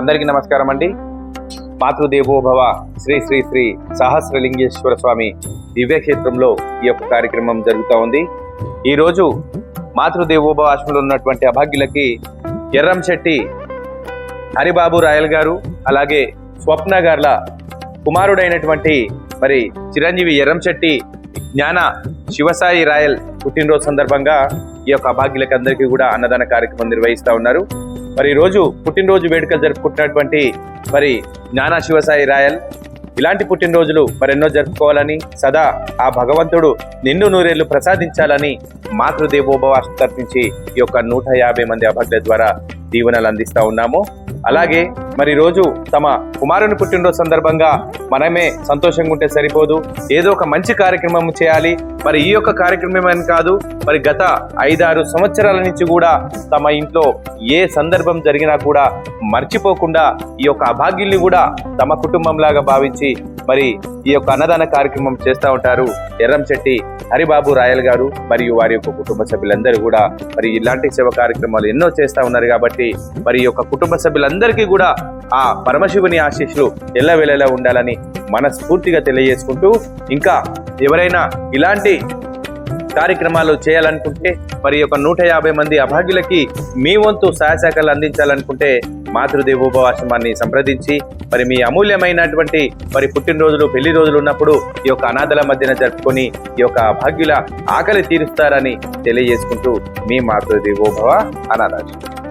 అందరికీ నమస్కారం అండి. మాతృదేవోభవ శ్రీ శ్రీ శ్రీ సహస్రలింగేశ్వర స్వామి దివ్యక్షేత్రంలో ఈ యొక్క కార్యక్రమం జరుగుతూ ఉంది. ఈరోజు మాతృదేవోభవ ఆశ్రమంలో ఉన్నటువంటి అభాగ్యులకి ఎర్రంశెట్టి హరిబాబు రాయల్ గారు అలాగే స్వప్న గార్ల కుమారుడైనటువంటి మరి చిరంజీవి ఎర్రంశెట్టి జ్ఞాన శివసాయి రాయల్ పుట్టినరోజు సందర్భంగా ఈ యొక్క అభాగ్యులకి అందరికీ కూడా అన్నదాన కార్యక్రమం నిర్వహిస్తూ ఉన్నారు. మరి ఈరోజు రోజు పుట్టినరోజు వేడుకలు జరుపుకుంటున్నటువంటి మరి జ్ఞానా శివసాయి రాయల్ ఇలాంటి పుట్టినరోజులు మరెన్నో జరుపుకోవాలని సదా ఆ భగవంతుడు నిన్ను నూరేళ్ళు ప్రసాదించాలని మాతృదేవోభవ తరపించి ఈ యొక్క నూట యాభై మంది అభగ్యుల ద్వారా దీవెనలు అందిస్తూ ఉన్నాము. అలాగే మరి రోజు తమ కుమారుని పుట్టినరోజు సందర్భంగా మనమే సంతోషంగా ఉంటే సరిపోదు. ఏదో ఒక మంచి కార్యక్రమం చేయాలి. మరి ఈ యొక్క కార్యక్రమం అని కాదు. మరి గత ఐదారు సంవత్సరాల నుంచి కూడా తమ ఇంట్లో ఏ సందర్భం జరిగినా కూడా మర్చిపోకుండా ఈ యొక్క అభాగ్యుల్ని కూడా తమ కుటుంబంలాగా భావించి మరి ఈ యొక్క అన్నదాన కార్యక్రమం చేస్తూ ఉంటారు ఎర్రంశెట్టి హరిబాబు రాయల్ గారు మరియు వారి యొక్క కుటుంబ సభ్యులందరూ కూడా. మరి ఇలాంటి సేవ కార్యక్రమాలు ఎన్నో చేస్తూ ఉన్నారు కాబట్టి మరి యొక్క కుటుంబ సభ్యులందరికీ కూడా ఆ పరమశివుని ఆశీస్సులు ఎల్లవేళలా ఉండాలని మనస్ఫూర్తిగా తెలియజేసుకుంటూ ఇంకా ఎవరైనా ఇలాంటి కార్యక్రమాలు చేయాలనుకుంటే మరి ఒక నూట యాభై మంది అభాగ్యులకి మీ వంతు సహాయశాఖలు అందించాలనుకుంటే మాతృదేవోపవాశ్రమాన్ని సంప్రదించి మరి మీ అమూల్యమైనటువంటి మరి పుట్టినరోజులు పెళ్ళి రోజులు ఉన్నప్పుడు ఈ యొక్క అనాథల మధ్యన జరుపుకొని ఈ యొక్క భాగ్యుల ఆకలి తీరుస్తారని తెలియజేసుకుంటూ మీ మాతృదేవోభవ అనాథాశ్రమం